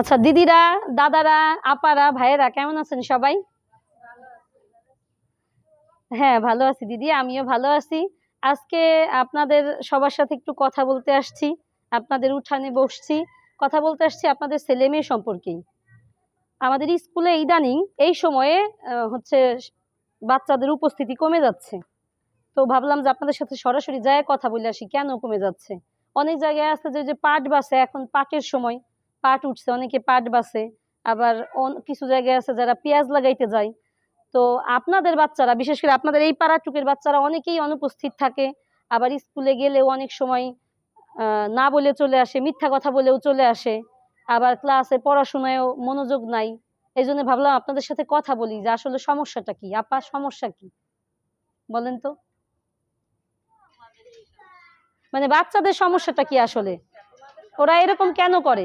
আচ্ছা দিদিরা, দাদারা, আপারা, ভাইয়েরা কেমন আছেন সবাই? হ্যাঁ ভালো আছি দিদি, আমিও ভালো আছি। আজকে আপনাদের সবার সাথে একটু কথা বলতে আসছি, আপনাদের উঠানে বসছি, কথা বলতে আসছি আপনাদের ছেলে মেয়ে সম্পর্কেই। আমাদের স্কুলে ইদানিং এই সময়ে হচ্ছে বাচ্চাদের উপস্থিতি কমে যাচ্ছে। তো ভাবলাম যে আপনাদের সাথে সরাসরি যায় কথা বলে আসি, কেন কমে যাচ্ছে? অনেক জায়গায় আছে যে যে পাট বাসে এখন পাটের সময় পাট উঠছে, অনেকে পাট বাসে আবার কিছু জায়গায় আছে যারা পেঁয়াজ লাগাইতে যায়। তো আপনাদের বাচ্চারা, বিশেষ করে আপনাদের এই পাড়াটুকের বাচ্চারা, অনেকেই অনুপস্থিত থাকে, আবার স্কুলে গেলেও অনেক সময় না বলে চলে আসে, মিথ্যা কথা বলেও চলে আসে, আবার ক্লাসে পড়াশোনায়ও মনোযোগ নাই। এই জন্য ভাবলাম আপনাদের সাথে কথা বলি যে আসলে সমস্যাটা কি? আপা, সমস্যা কি? বলেন তো। মানে বাচ্চাদের সমস্যাটা কি আসলে? ওরা এরকম কেন করে?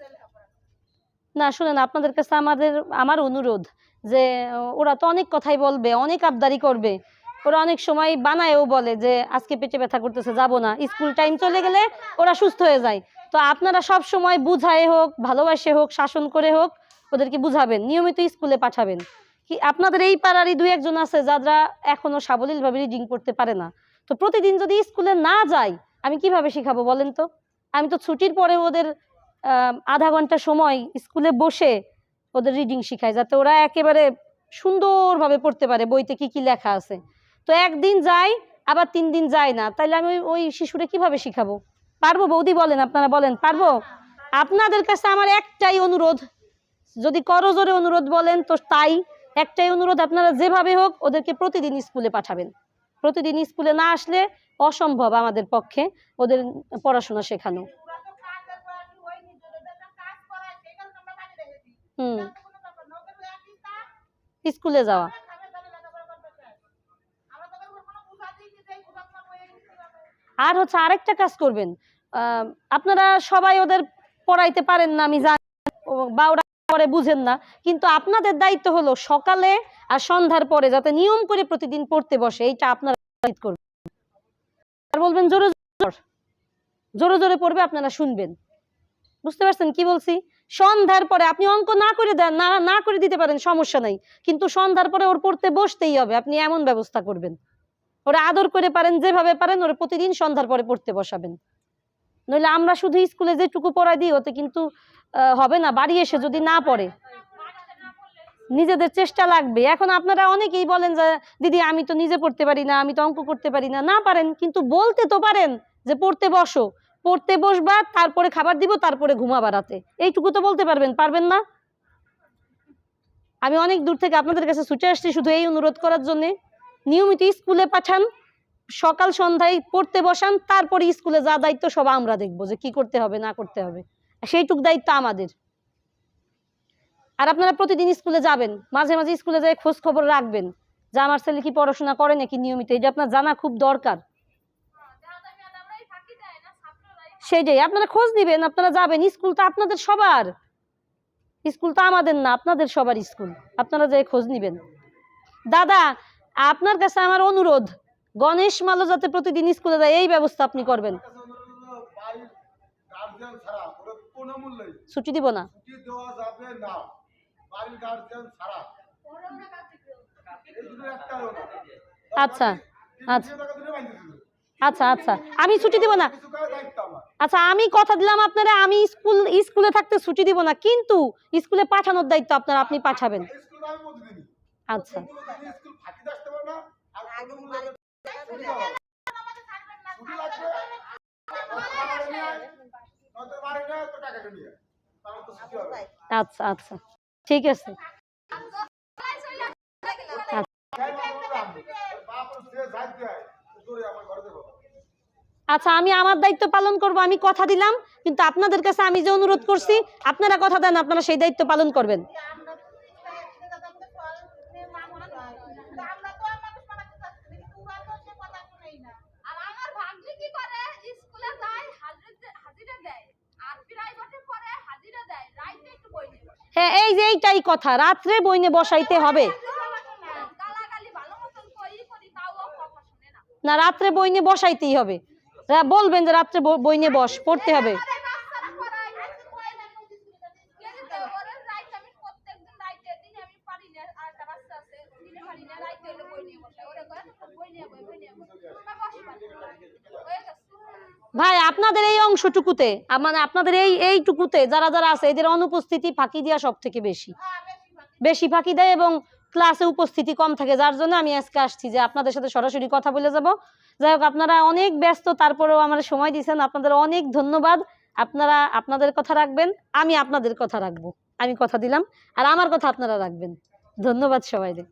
গেলে আপনার না, শুনেন, আপনাদের কাছে আমাদের, আমার অনুরোধ যে, ওরা তো অনেক কথাই বলবে, অনেক আবদারি করবে। ওরা অনেক সময় বানায়ও বলে যে, আজকে পেটে ব্যথা করতেছে, যাব না। স্কুল টাইম চলে গেলে ওরা সুস্থ হয়ে যায়। তো আপনারা সব সময় বুঝায় হোক, ভালোবাসে হোক, শাসন করে হোক, ওদেরকে বুঝাবেন, নিয়মিত স্কুলে পাঠাবেন। কি আপনাদের এই পাড়ারই দুই একজন আছে যারা এখনও সাবলীলভাবে রিডিং করতে পারে না। তো প্রতিদিন যদি স্কুলে না যায়, আমি কীভাবে শিখাবো বলেন তো? আমি তো ছুটির পরে ওদের আধা ঘণ্টা সময় স্কুলে বসে ওদের রিডিং শিখাই, যাতে ওরা একেবারে সুন্দরভাবে পড়তে পারে, বইতে কি কি লেখা আছে। তো একদিন যাই, আবার তিন দিন যায় না। তাইলে আমি ওই- শিশুরে কীভাবে শিখাবো? পারব? বৌদি বলেন, আপনারা বলেন, পারব? আপনাদের কাছে আমার একটাই অনুরোধ, যদি করজোরে অনুরোধ বলেন, তো তাই। একটাই অনুরোধ, আপনারা যেভাবে হোক ওদেরকে প্রতিদিন স্কুলে পাঠাবেন। প্রতিদিন স্কুলে না আসলে অসম্ভব আমাদের পক্ষে ওদের পড়াশোনা শেখানো। ওরা তো কাজের বয়সী ওই নিজেদের একটা কাজ করায় সেটা আমরা বাড়ি রেখেছি হুম তাতে কোনো ব্যাপার না ওদের একই কাজ স্কুলে যাওয়া খাবে তাহলে লেখাপড়া করবে কে? আমরা তো ওদের কোনো বুঝা দিই যে এই বুঝা তোমার বইয়ে লিখতে হবে আর হচ্ছে আরেকটা কাজ করবেন আপনারা সবাই ওদের পড়াইতে পারেন না, আমি জানি বা ওরা পরে বুঝেন না, কিন্তু আপনাদের দায়িত্ব হলো সকালে আর সন্ধ্যার পরে যাতে নিয়ম করে প্রতিদিন পড়তে বসে, এইটা আপনারা করবেন। আর বলবেন, জোরে জোরে জোরে পড়বে, আপনারা শুনবেন। বুঝতে পারছেন কি বলছি? সন্ধ্যার পরে আপনি অঙ্ক না করে দেন, না না করে দিতে পারেন, সমস্যা নাই। কিন্তু সন্ধ্যার পরে ওর পড়তে বসতেই হবে, আপনি এমন ব্যবস্থা করবেন। ওরা আদর করে পারেন, যেভাবে পারেন, ওরা প্রতিদিন সন্ধ্যার পরে পড়তে বসাবেন। নইলে আমরা শুধু স্কুলে যেটুকু পড়াই দিই, ওতে কিন্তু হবে না। বাড়ি এসে যদি না পড়ে, নিজেদের চেষ্টা লাগবে। এখন আপনারা অনেকেই বলেন যে, দিদি, আমি তো নিজে পড়তে পারি না, আমি তো অঙ্ক করতে পারি না। না পারেন, কিন্তু বলতে তো পারেন যে, পড়তে বসো। পড়তে বসবা, তারপরে খাবার দিব, তারপরে ঘুমাবা রাতে। এইটুকু তো বলতে পারবেন পারবেন না? আমি অনেক দূর থেকে আপনাদের কাছে ছুটে আসছি শুধু এই অনুরোধ করার জন্যে। নিয়মিত স্কুলে পাঠান, সকাল সন্ধ্যায় পড়তে বসান, তারপরে স্কুলে যা দায়িত্ব সব আমরা দেখব যে কি করতে হবে, না করতে হবে। সেইটুক দায়িত্ব আমাদের। আর আপনারা প্রতিদিন স্কুলে যাবেন, মাঝে মাঝে স্কুলে যাই খোঁজ খবর রাখবেন যে আমার ছেলে কি পড়াশোনা করে নাকি নিয়মিত, এটা আপনার জানা খুব দরকার। সেটাই আপনারা খোঁজ দিবেন আপনারা যাবেন, স্কুল তো আপনাদের সবার। স্কুল তো আমাদের না, আপনাদের সবার স্কুল, আপনারা যাই খোঁজ নিবেন। দাদা আপনার কাছে আমার অনুরোধ গণেশ মালো যাতে প্রতিদিন স্কুলে যায় এই ব্যবস্থা আপনি করবেন। ছুটি দিব না। আচ্ছা, আচ্ছা। আচ্ছা আচ্ছা। আমি ছুটি দিব না। আচ্ছা আমি কথা দিলাম আপনারা আমি স্কুল স্কুলে থাকতে ছুটি দিব না কিন্তু স্কুলে পাঠানোর দায়িত্ব আপনারা আপনি পাঠাবেন। আচ্ছা। আচ্ছা আচ্ছা। ঠিক আছে। আচ্ছা আমি আমার দায়িত্ব পালন করব আমি কথা দিলাম কিন্তু আপনাদের কাছে আমি যে অনুরোধ করছি আপনারা কথা দেন আপনারা সেই দায়িত্ব পালন করবেন। এই যে এইটাই কথা, রাত্রে বইনে বসাইতে হবে। না, রাত্রে বইনে বসাইতেই হবে। বলবেন যে রাত্রে বইনে বস, পড়তে হবে আরে বাচ্চারা পড়াই আজকে কয় না কোন স্কুলে কে দিতে ওরে রাইতে আমি প্রত্যেকদিন রাইতে দিন আমি পারি না আর একটা বাচ্চা আছে দিনে পারি না রাইতে হলে বই নিয়ে বসে ওরে কয় বই নিয়ে বই বই নিয়ে বই তোমরা বসবা হয়ে গেছে ভাই, আপনাদের এই অংশটুকুতে মানে আপনাদের এই, এইটুকুতে যারা যারা আছে, এদের অনুপস্থিতি ফাঁকি দেওয়া সব থেকে বেশি। বেশি ফাঁকি দেয় এবং ক্লাসে উপস্থিতি কম থাকে, যার জন্য আমি আজকে আসছি যে আপনাদের সাথে সরাসরি কথা বলে যাব। যাই হোক, আপনারা অনেক ব্যস্ত, তারপরেও আমার সময় দিয়েছেন। আপনাদের অনেক ধন্যবাদ। আপনারা আপনাদের কথা রাখবেন, আমি আপনাদের কথা রাখব। আমি কথা দিলাম, আর আমার কথা আপনারা রাখবেন। ধন্যবাদ সবাইকে